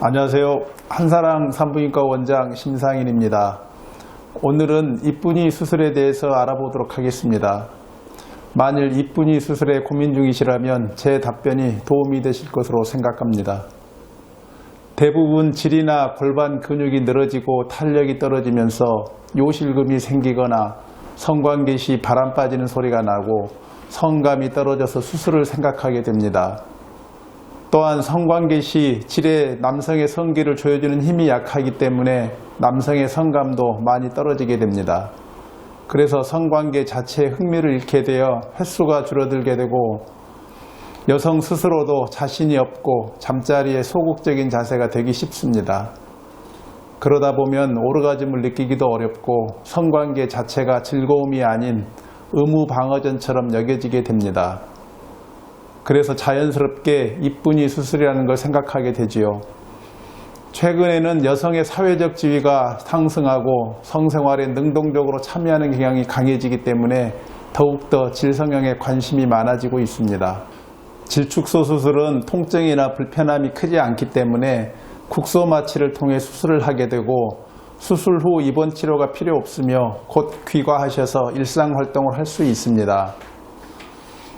안녕하세요. 한사랑 산부인과 원장 심상인입니다. 오늘은 이쁜이 수술에 대해서 알아보도록 하겠습니다. 만일 이쁜이 수술에 고민 중이시라면 제 답변이 도움이 되실 것으로 생각합니다. 대부분 질이나 골반 근육이 늘어지고 탄력이 떨어지면서 요실금이 생기거나 성관계 시 바람 빠지는 소리가 나고 성감이 떨어져서 수술을 생각하게 됩니다. 또한 성관계 시 질의 남성의 성기를 조여주는 힘이 약하기 때문에 남성의 성감도 많이 떨어지게 됩니다. 그래서 성관계 자체에 흥미를 잃게 되어 횟수가 줄어들게 되고 여성 스스로도 자신이 없고 잠자리에 소극적인 자세가 되기 쉽습니다. 그러다 보면 오르가즘을 느끼기도 어렵고 성관계 자체가 즐거움이 아닌 의무 방어전처럼 여겨지게 됩니다. 그래서 자연스럽게 이쁜이 수술이라는 걸 생각하게 되지요. 최근에는 여성의 사회적 지위가 상승하고 성생활에 능동적으로 참여하는 경향이 강해지기 때문에 더욱더 질성형에 관심이 많아지고 있습니다. 질축소 수술은 통증이나 불편함이 크지 않기 때문에 국소 마취를 통해 수술을 하게 되고 수술 후 입원 치료가 필요 없으며 곧 귀가하셔서 일상 활동을 할 수 있습니다.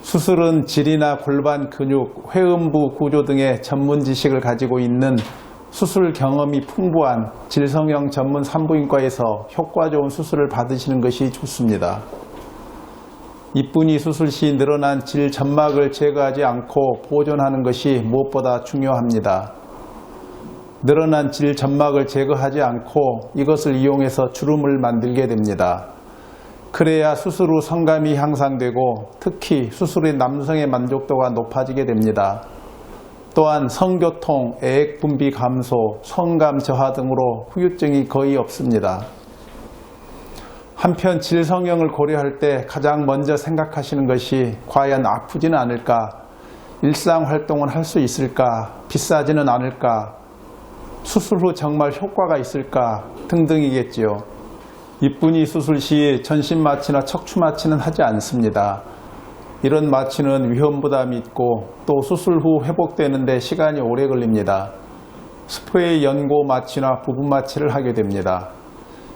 수술은 질이나 골반 근육, 회음부 구조 등의 전문 지식을 가지고 있는 수술 경험이 풍부한 질성형 전문 산부인과에서 효과 좋은 수술을 받으시는 것이 좋습니다. 이쁜이 수술 시 늘어난 질 점막을 제거하지 않고 보존하는 것이 무엇보다 중요합니다. 늘어난 질 점막을 제거하지 않고 이것을 이용해서 주름을 만들게 됩니다. 그래야 수술 후 성감이 향상되고 특히 수술 후 남성의 만족도가 높아지게 됩니다. 또한 성교통, 애액 분비 감소, 성감 저하 등으로 후유증이 거의 없습니다. 한편 질성형을 고려할 때 가장 먼저 생각하시는 것이 과연 아프지는 않을까, 일상 활동은 할 수 있을까, 비싸지는 않을까, 수술 후 정말 효과가 있을까 등등이겠지요. 이쁜이 수술 시 전신 마취나 척추 마취는 하지 않습니다. 이런 마취는 위험 부담이 있고 또 수술 후 회복되는데 시간이 오래 걸립니다. 스프레이 연고 마취나 부분 마취를 하게 됩니다.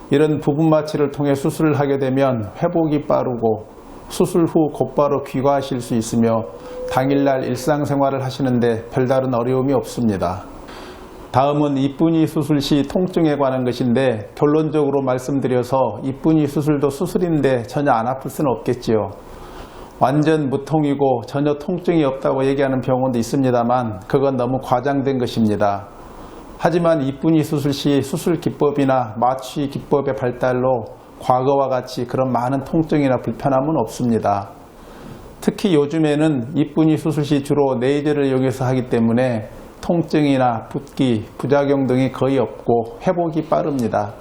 이런 부분 마취를 통해 수술을 하게 되면 회복이 빠르고 수술 후 곧바로 귀가하실 수 있으며 당일날 일상생활을 하시는데 별다른 어려움이 없습니다. 다음은 이쁜이 수술 시 통증에 관한 것인데 결론적으로 말씀드려서 이쁜이 수술도 수술인데 전혀 안 아플 수는 없겠지요. 완전 무통이고 전혀 통증이 없다고 얘기하는 병원도 있습니다만 그건 너무 과장된 것입니다. 하지만 이쁜이 수술 시 수술 기법이나 마취 기법의 발달로 과거와 같이 그런 많은 통증이나 불편함은 없습니다. 특히 요즘에는 이쁜이 수술 시 주로 네이저를 이용해서 하기 때문에 통증이나 붓기, 부작용 등이 거의 없고 회복이 빠릅니다.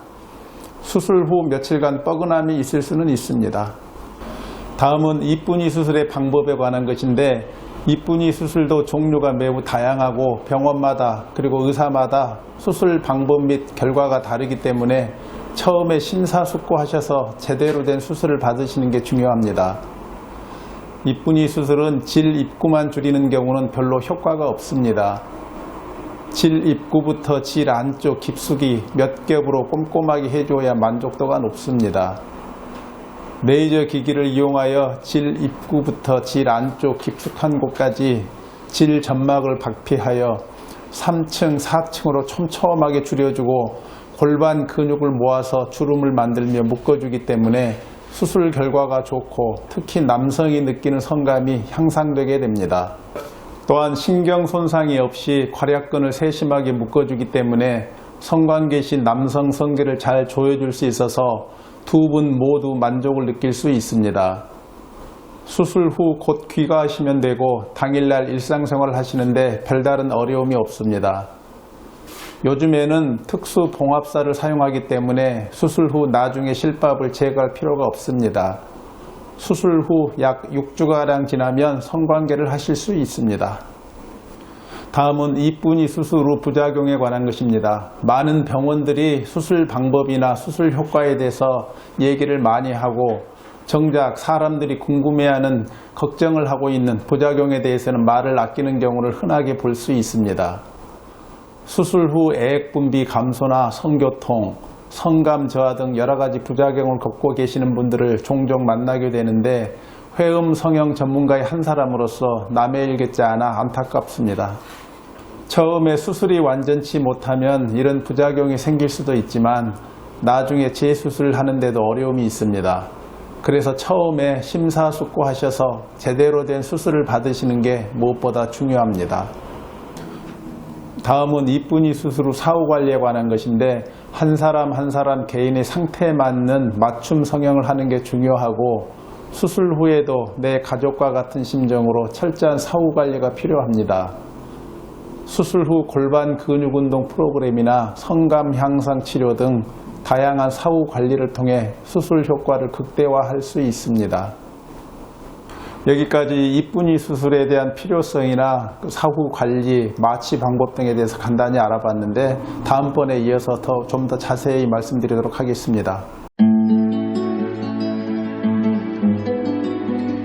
수술 후 며칠간 뻐근함이 있을 수는 있습니다. 다음은 이쁜이 수술의 방법에 관한 것인데 이쁜이 수술도 종류가 매우 다양하고 병원마다 그리고 의사마다 수술 방법 및 결과가 다르기 때문에 처음에 심사숙고하셔서 제대로 된 수술을 받으시는 게 중요합니다. 이쁜이 수술은 질 입구만 줄이는 경우는 별로 효과가 없습니다. 질 입구부터 질 안쪽 깊숙이 몇 겹으로 꼼꼼하게 해줘야 만족도가 높습니다. 레이저 기기를 이용하여 질 입구부터 질 안쪽 깊숙한 곳까지 질 점막을 박피하여 3층, 4층으로 촘촘하게 줄여주고 골반 근육을 모아서 주름을 만들며 묶어주기 때문에 수술 결과가 좋고 특히 남성이 느끼는 성감이 향상되게 됩니다. 또한 신경 손상이 없이 괄약근을 세심하게 묶어주기 때문에 성관계 시 남성 성기를 잘 조여줄 수 있어서 두 분 모두 만족을 느낄 수 있습니다. 수술 후 곧 귀가하시면 되고 당일날 일상생활을 하시는데 별다른 어려움이 없습니다. 요즘에는 특수 봉합사를 사용하기 때문에 수술 후 나중에 실밥을 제거할 필요가 없습니다. 수술 후 약 6주가량 지나면 성관계를 하실 수 있습니다. 다음은 이쁜이 수술 후 부작용에 관한 것입니다. 많은 병원들이 수술 방법이나 수술 효과에 대해서 얘기를 많이 하고 정작 사람들이 궁금해하는 걱정을 하고 있는 부작용에 대해서는 말을 아끼는 경우를 흔하게 볼 수 있습니다. 수술 후 애액 분비 감소나 성교통, 성감 저하 등 여러 가지 부작용을 겪고 계시는 분들을 종종 만나게 되는데 회음 성형 전문가의 한 사람으로서 남의 일 같지 않아 안타깝습니다. 처음에 수술이 완전치 못하면 이런 부작용이 생길 수도 있지만 나중에 재수술을 하는데도 어려움이 있습니다. 그래서 처음에 심사숙고하셔서 제대로 된 수술을 받으시는 게 무엇보다 중요합니다. 다음은 이쁜이 수술 후 사후 관리에 관한 것인데 한 사람 한 사람 개인의 상태에 맞는 맞춤 성형을 하는 게 중요하고 수술 후에도 내 가족과 같은 심정으로 철저한 사후 관리가 필요합니다. 수술 후 골반 근육 운동 프로그램이나 성감 향상 치료 등 다양한 사후 관리를 통해 수술 효과를 극대화할 수 있습니다. 여기까지 이쁜이 수술에 대한 필요성이나 그 사후 관리, 마취 방법 등에 대해서 간단히 알아봤는데 다음번에 이어서 더 좀더 자세히 말씀드리도록 하겠습니다.